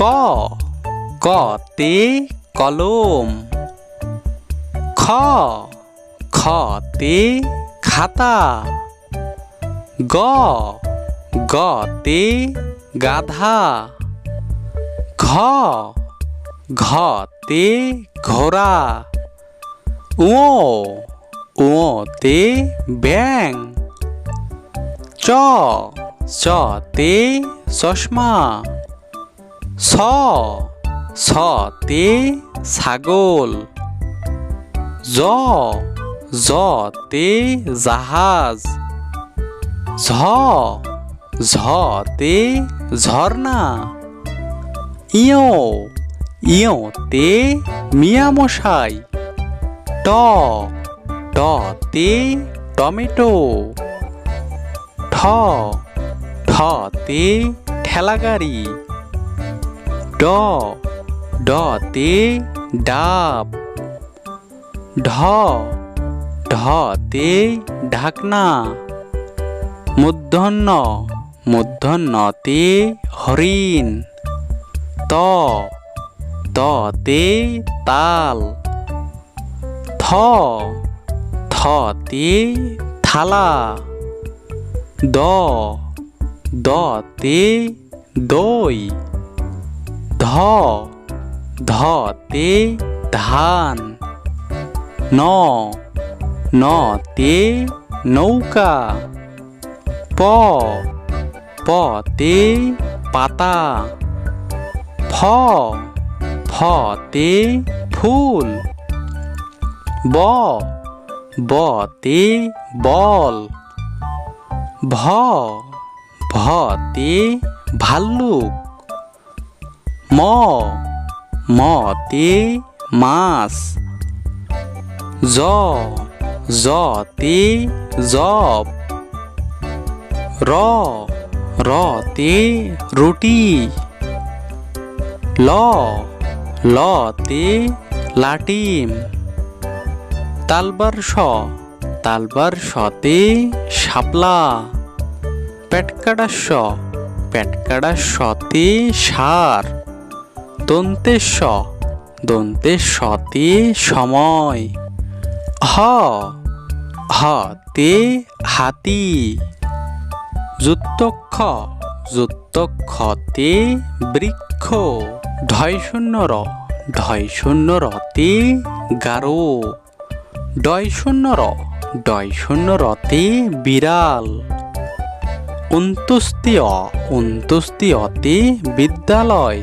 ক কতে কলম। খ খতে খাতা। গ গতে গাধা। ঘ ঘতে ঘোড়া। ও ওতে ব্যাং চ চতে চশমা। ছ ছতে ছাগল। জ জতে জাহাজ। ঝ ঝতে ঝর্ণা। ইয় ইয়তে মিয়ামশাই। ট টতে টমেটো। ঠ ঠতে ঠেলাগাড়ি। ড ডতে ডাব। ঢ ঢতে ঢাকনা। মূর্ধন্য মূর্ধন্যতে হরিণ। ত ততে তাল। থ থতে থালা। দ দতে দই। ধ ধতে ধান। ন নতে নৌকা। প পতে পাতা। ফ ফতে ফুল। ব বতে বল। ভ ভতে ভাল্লুক। ম মতে মাছ জ জতে জব। র রতে রুটি। ল লতে লাটিম। তালবার স তালবার সতে শাপলা। পেটকাটা স পেটকাটা সতে সার। দন্তের স দন্তের সতে সময়। হ হ, তে হাতি। যুক্তক্ষ যুক্তক্ষতে বৃক্ষ। ঢয় শূন্য র ঢয় শূন্য রতে গারো। ডয় শূন্য র ডয় শূন্য রতে বিড়াল। অন্তুস্তি অন্তুস্তি অতে বিদ্যালয়।